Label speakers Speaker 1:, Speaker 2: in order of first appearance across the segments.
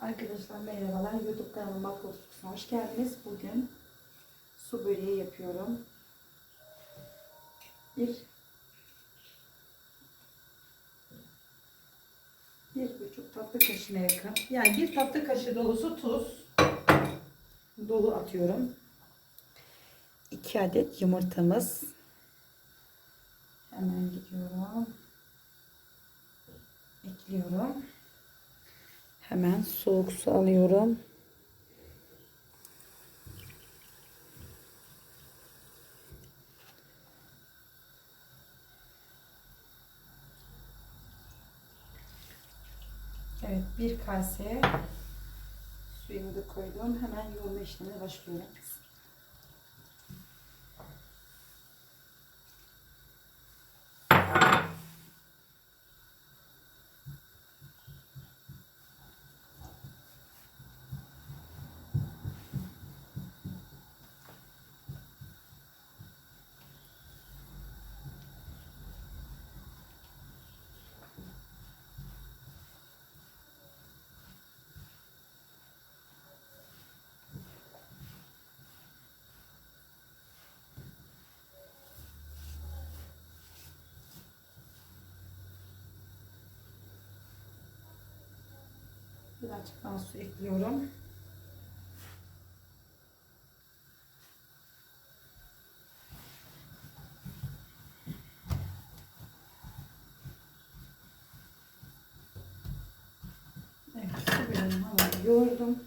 Speaker 1: Arkadaşlar merhabalar. YouTube kanalıma Makrosuksuna hoş geldiniz. Bugün su böreği yapıyorum. Bir bir buçuk tatlı kaşığına yakın. Yani bir tatlı kaşığı dolusu tuz dolu atıyorum. İki adet yumurtamız. Hemen gidiyorum. Ekliyorum. Hemen soğuk su alıyorum. Evet bir kase suyumu da koydum. Hemen yoğurma işlemine başlıyorum. Birazcık daha su ekliyorum. Evet, yoğurdum.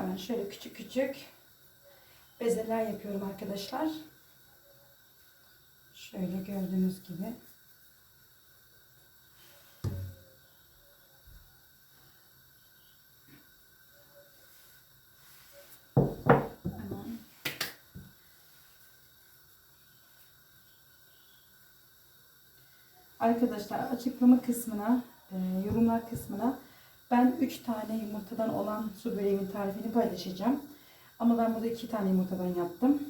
Speaker 1: Hemen şöyle küçük küçük bezeler yapıyorum arkadaşlar. Şöyle gördüğünüz gibi. Arkadaşlar açıklama kısmına, e, yorumlar kısmına ben 3 tane yumurtadan olan su böreğimin tarifini paylaşacağım. Ama ben burada 2 tane yumurtadan yaptım.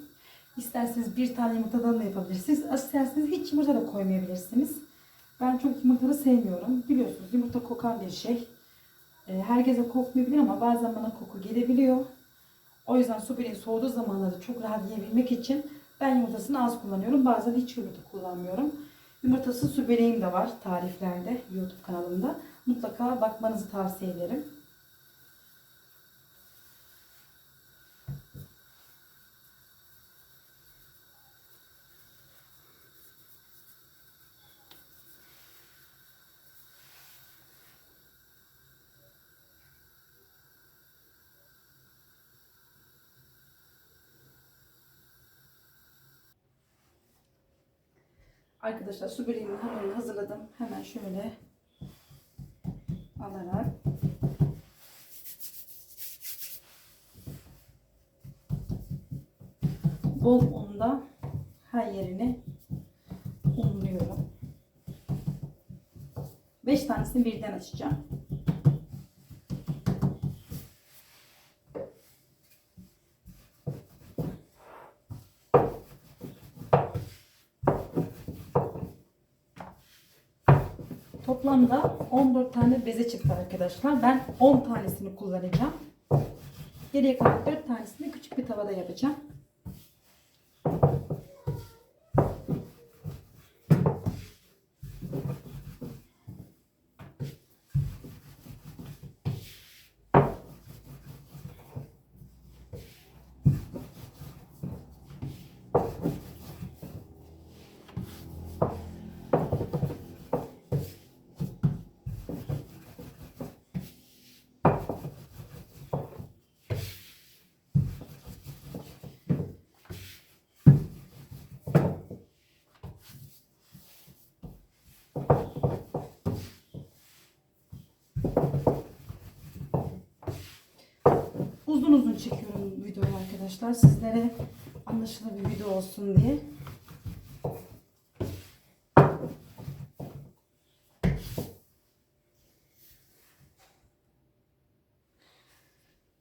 Speaker 1: İsterseniz bir tane yumurtadan da yapabilirsiniz. İsterseniz hiç yumurta da koymayabilirsiniz. Ben çok yumurtalı sevmiyorum. Biliyorsunuz yumurta kokan bir şey. E, Herkese kokmayabilir ama bazen bana koku gelebiliyor. O yüzden su böreği soğuduğu zamanlarda çok rahat yiyebilmek için ben yumurtasını az kullanıyorum. Bazen hiç yumurta kullanmıyorum. Yumurtası su böreğim de var tariflerde YouTube kanalımda. Mutlaka bakmanızı tavsiye ederim. Arkadaşlar su böreğimin hamurunu hazırladım. Hemen şöyle alarak bol unla her yerini unluyorum. 5 tanesini birden açacağım. Toplamda 14 tane beze çıktı arkadaşlar. Ben 10 tanesini kullanacağım. Geriye kalan 4 tanesini küçük bir tavada yapacağım. Uzun uzun çekiyorum videoyu arkadaşlar. Sizlere anlaşılır bir video olsun diye.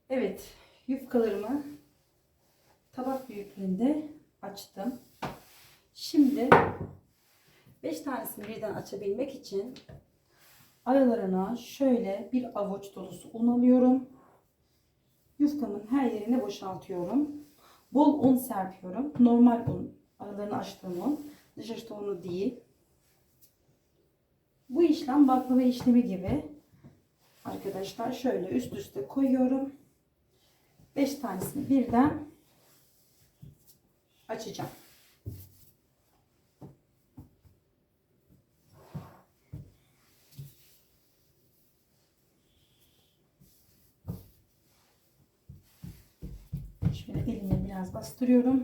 Speaker 1: Evet. yufkalarımı tabak büyüklüğünde açtım. Şimdi 5 tanesini birden açabilmek için aralarına şöyle bir avuç dolusu un alıyorum. Yufkamın her yerine boşaltıyorum. Bol un serpiyorum. Normal un. Aralarını açtığım un. Nişasta unu değil. Bu işlem baklava işlemi gibi. Arkadaşlar şöyle üst üste koyuyorum. 5 tanesini birden açacağım. Şöyle elimle biraz bastırıyorum.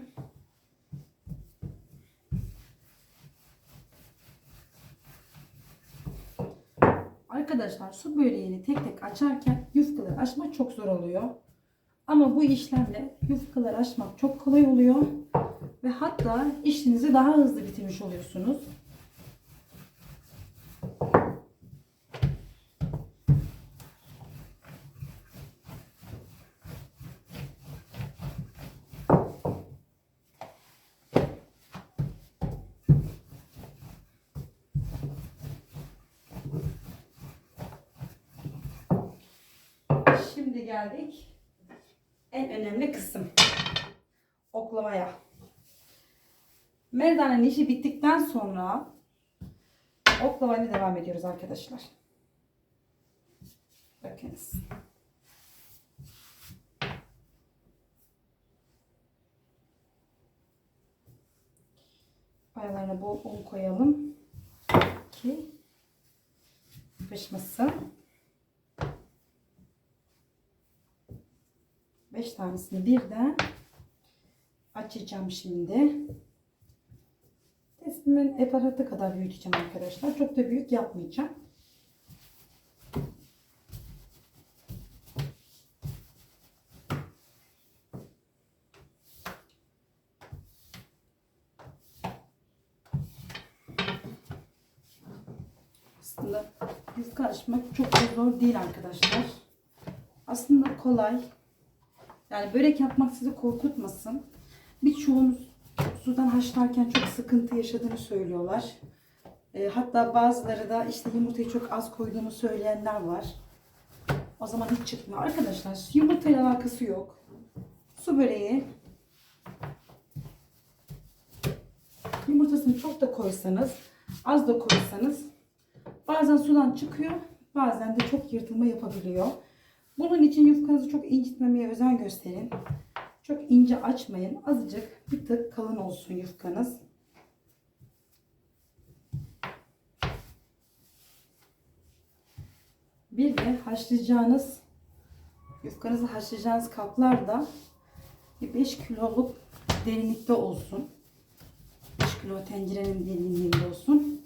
Speaker 1: Arkadaşlar su böreğini tek tek açarken yufkaları açmak çok zor oluyor. Ama bu işlemle yufkaları açmak çok kolay oluyor. Ve hatta işinizi daha hızlı bitirmiş oluyorsunuz. Şimdi geldik en önemli kısım. Oklamaya. Merdanenin işi bittikten sonra oklavayla devam ediyoruz arkadaşlar. Bakınız. Aralarına bol un koyalım ki yapışmasın. 5 tanesini birden açacağım şimdi. Testimin aparatı kadar büyüteceğim arkadaşlar. Çok da büyük yapmayacağım. Aslında yufka açmak çok da zor değil arkadaşlar. Aslında kolay. Yani börek yapmak sizi korkutmasın. Birçoğunuz sudan haşlarken çok sıkıntı yaşadığını söylüyorlar. E, hatta bazıları da işte yumurtayı çok az koyduğunu söyleyenler var. O zaman hiç çıkmıyor. Arkadaşlar yumurtayla alakası yok. Su böreği yumurtasını çok da koysanız az da koysanız bazen sudan çıkıyor bazen de çok yırtılma yapabiliyor. Bunun için yufkanızı çok incitmemeye özen gösterin. Çok ince açmayın. Azıcık bir tık kalın olsun yufkanız. Bir de haşlayacağınız yufkanızı haşlayacağınız kaplar bir 5 kiloluk derinlikte olsun. 5 kilo tencerenin derinliğinde olsun.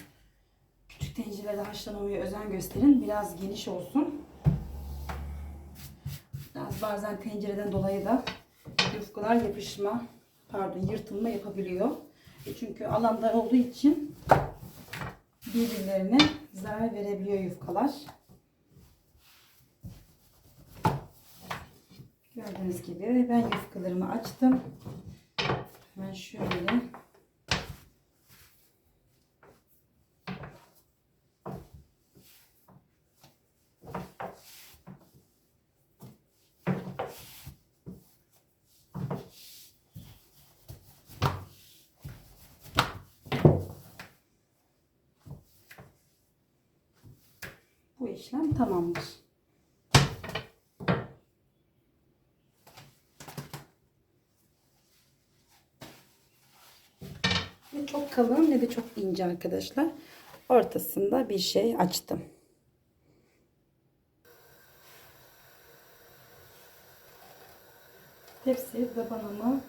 Speaker 1: Küçük tencerelerde haşlamamaya özen gösterin. Biraz geniş olsun. Bazen tencereden dolayı da yufkalar yapışma, pardon yırtılma yapabiliyor. E çünkü alan dar olduğu için birbirlerine zarar verebiliyor yufkalar. Gördüğünüz gibi ben yufkalarımı açtım. Hemen şöyle işlem tamamdır. Ne çok kalın ne de çok ince arkadaşlar. Ortasında bir şey açtım. Tepsi tabanımı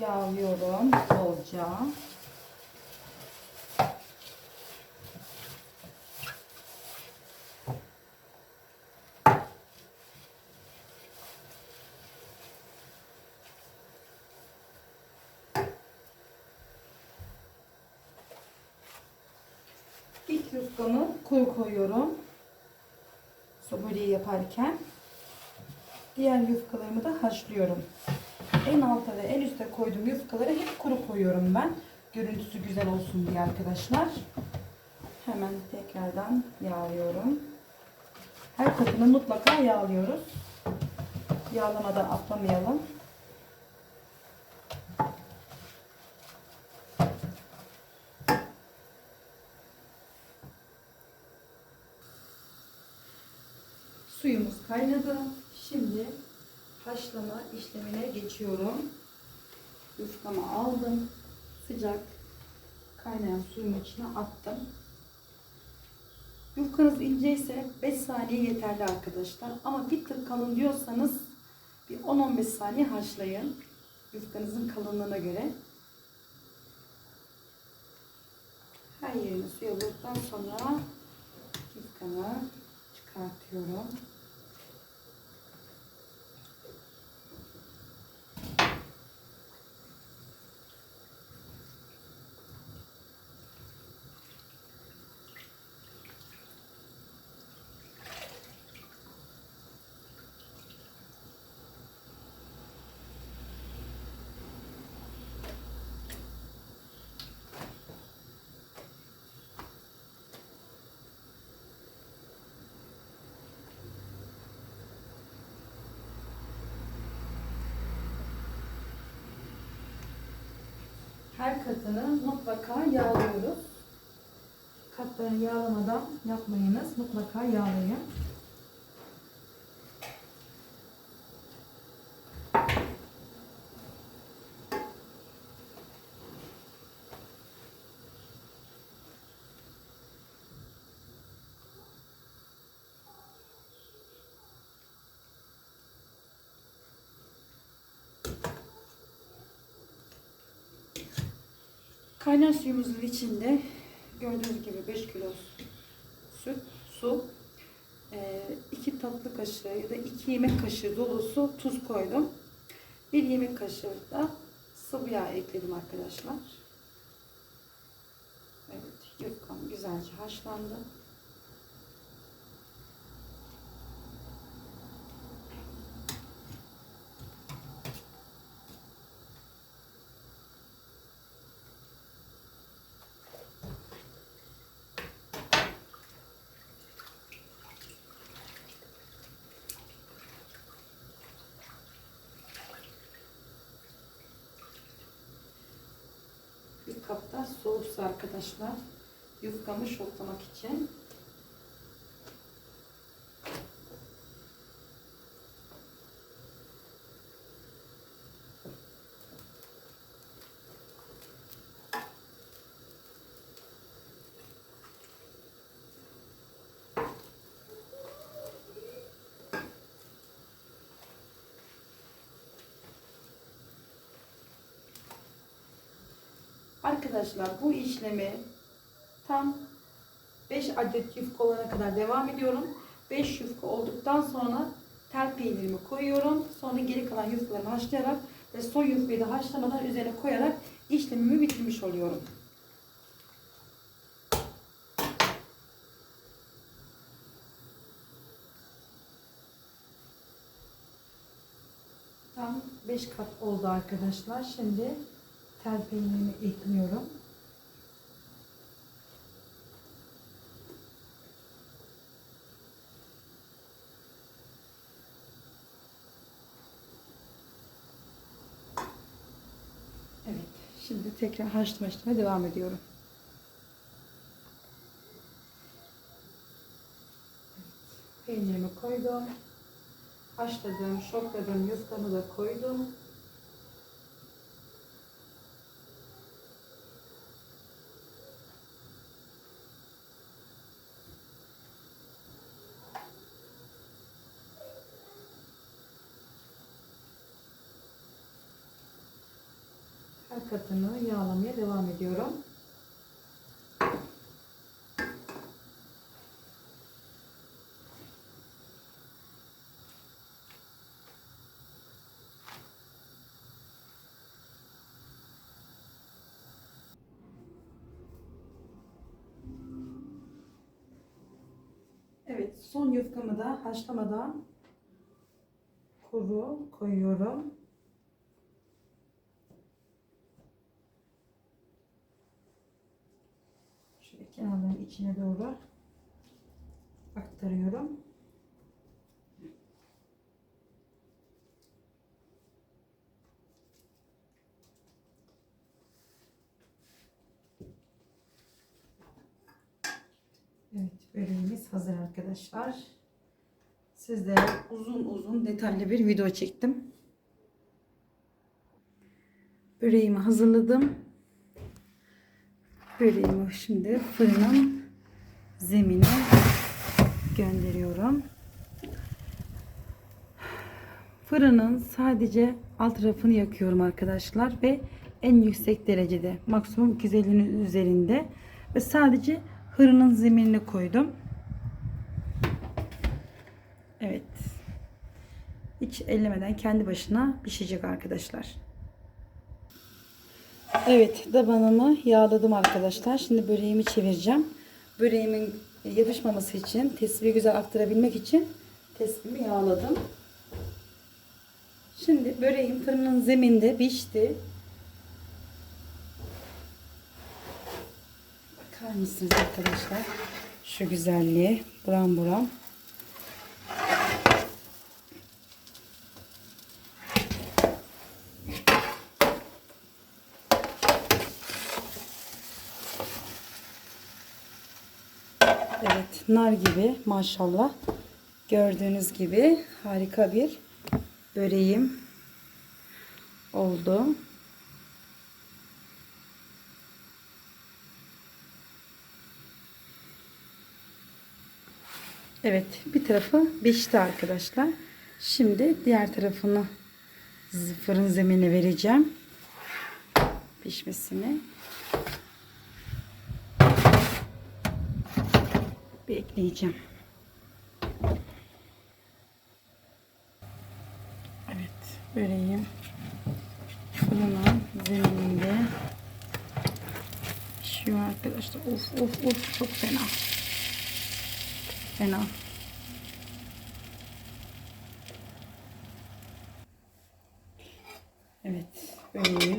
Speaker 1: yağlıyorum bolca. İlk yufkamı koyu koyuyorum. Soboliği yaparken. Diğer yufkalarımı da haşlıyorum. En alta ve en üste koyduğum yufkaları hep kuru koyuyorum ben. Görüntüsü güzel olsun diye arkadaşlar. Hemen tekrardan yağlıyorum. Her katını mutlaka yağlıyoruz. Yağlamadan atlamayalım. Kaynadı. Şimdi haşlama işlemine geçiyorum. Yufkamı aldım. Sıcak kaynayan suyun içine attım. Yufkanız ince ise 5 saniye yeterli arkadaşlar. Ama bir tık kalın diyorsanız bir 10-15 saniye haşlayın. Yufkanızın kalınlığına göre. Her yerini suya vurduktan sonra yufkamı çıkartıyorum. Her katını mutlaka yağlıyoruz. Katlarını yağlamadan yapmayınız. Mutlaka yağlayın. Kaynar suyumuzun içinde gördüğünüz gibi 5 kilo süt, su, 2 tatlı kaşığı ya da 2 yemek kaşığı dolusu tuz koydum. 1 yemek kaşığı da sıvı yağ ekledim arkadaşlar. Evet, yufkam güzelce haşlandı. Bir kapta soğuk su arkadaşlar. Yufkamı şoklamak için. Arkadaşlar bu işlemi tam 5 adet yufka olana kadar devam ediyorum. 5 yufka olduktan sonra tel peynirimi koyuyorum. Sonra geri kalan yufkalarımı haşlayarak ve son yufkayı da haşlamadan üzerine koyarak işlemimi bitirmiş oluyorum. Tam 5 kat oldu arkadaşlar. Şimdi tel peynirimi ekliyorum. Evet. Şimdi tekrar haşlama işlemine devam ediyorum. Evet, Peynirimi koydum. Haşladığım, şokladığım yufkamı da koydum. Her katını yağlamaya devam ediyorum. Evet, son yufkamı da haşlamadan kuru koyuyorum. Şöyle kenarların içine doğru aktarıyorum. Evet, böreğimiz hazır arkadaşlar. Sizlere uzun uzun detaylı bir video çektim. Böreğimi hazırladım. Böreğimi şimdi fırının zemine gönderiyorum. Fırının sadece alt tarafını yakıyorum arkadaşlar ve en yüksek derecede maksimum 250'nin üzerinde ve sadece fırının zeminine koydum. Evet. Hiç ellemeden kendi başına pişecek arkadaşlar. Evet tabanımı yağladım arkadaşlar. Şimdi böreğimi çevireceğim. Böreğimin yapışmaması için tespihi güzel aktarabilmek için tespihimi yağladım. Şimdi böreğim fırının zeminde pişti. Bakar mısınız arkadaşlar? Şu güzelliğe buram buram. Evet, nar gibi maşallah. Gördüğünüz gibi harika bir böreğim oldu. Evet, bir tarafı pişti arkadaşlar. Şimdi diğer tarafını fırın zeminine vereceğim. Pişmesini. Bekleyeceğim. Evet, böreğim fırının zemininde pişiyor arkadaşlar. Of of of çok fena. Fena. Evet, böreğim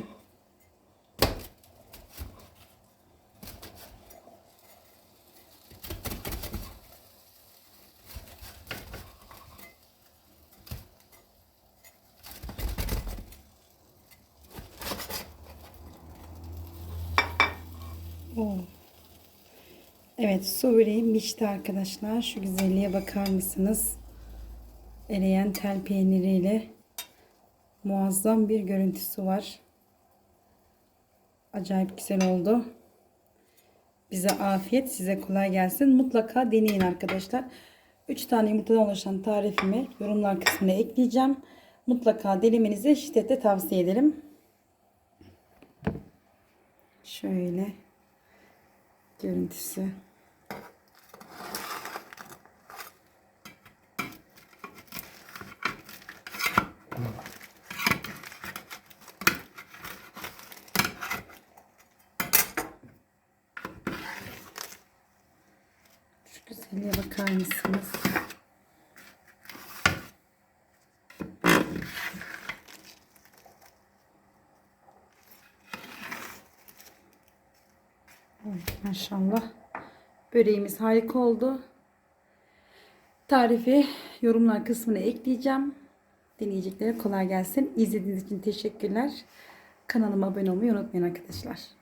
Speaker 1: Evet su böreğim pişti arkadaşlar. Şu güzelliğe bakar mısınız? Eriyen tel peyniriyle muazzam bir görüntüsü var. Acayip güzel oldu. Bize afiyet, size kolay gelsin. Mutlaka deneyin arkadaşlar. 3 tane yumurtadan oluşan tarifimi yorumlar kısmına ekleyeceğim. Mutlaka denemenizi şiddetle tavsiye ederim. Şöyle görüntüsü. Güzelliğe bakar mısınız? Maşallah. Böreğimiz harika oldu. Tarifi yorumlar kısmına ekleyeceğim. Deneyeceklere kolay gelsin. İzlediğiniz için teşekkürler. Kanalıma abone olmayı unutmayın arkadaşlar.